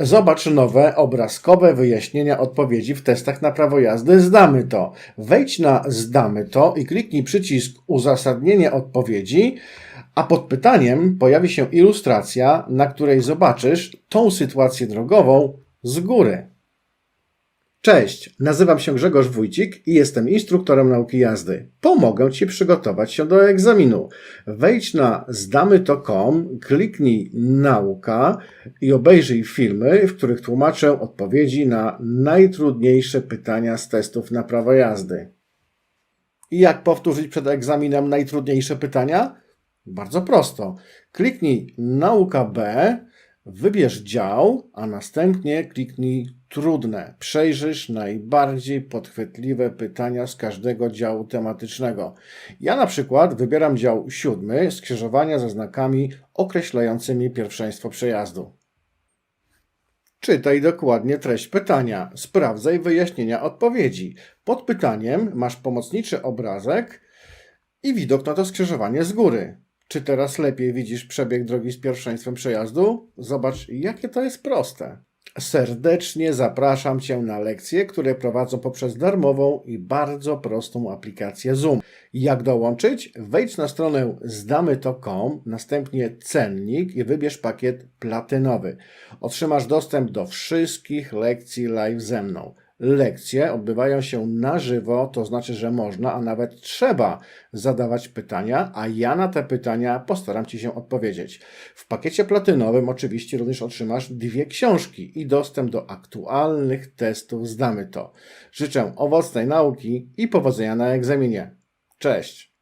Zobacz nowe obrazkowe wyjaśnienia odpowiedzi w testach na prawo jazdy Zdamy to. Wejdź na Zdamy to i kliknij przycisk Uzasadnienie odpowiedzi, a pod pytaniem pojawi się ilustracja, na której zobaczysz tą sytuację drogową z góry. Cześć, nazywam się Grzegorz Wójcik i jestem instruktorem nauki jazdy. Pomogę Ci przygotować się do egzaminu. Wejdź na zdamyto.com, kliknij nauka i obejrzyj filmy, w których tłumaczę odpowiedzi na najtrudniejsze pytania z testów na prawo jazdy. I jak powtórzyć przed egzaminem najtrudniejsze pytania? Bardzo prosto. Kliknij nauka B, wybierz dział, a następnie kliknij trudne. Przejrzysz najbardziej podchwytliwe pytania z każdego działu tematycznego. Ja na przykład wybieram dział siódmy, skrzyżowania ze znakami określającymi pierwszeństwo przejazdu. Czytaj dokładnie treść pytania. Sprawdzaj wyjaśnienia odpowiedzi. Pod pytaniem masz pomocniczy obrazek i widok na to skrzyżowanie z góry. Czy teraz lepiej widzisz przebieg drogi z pierwszeństwem przejazdu? Zobacz, jakie to jest proste. Serdecznie zapraszam Cię na lekcje, które prowadzą poprzez darmową i bardzo prostą aplikację Zoom. Jak dołączyć? Wejdź na stronę zdamyto.com, następnie cennik i wybierz pakiet platynowy. Otrzymasz dostęp do wszystkich lekcji live ze mną. Lekcje odbywają się na żywo, to znaczy, że można, a nawet trzeba zadawać pytania, a ja na te pytania postaram Ci się odpowiedzieć. W pakiecie platynowym oczywiście również otrzymasz dwie książki i dostęp do aktualnych testów Zdamy to. Życzę owocnej nauki i powodzenia na egzaminie. Cześć!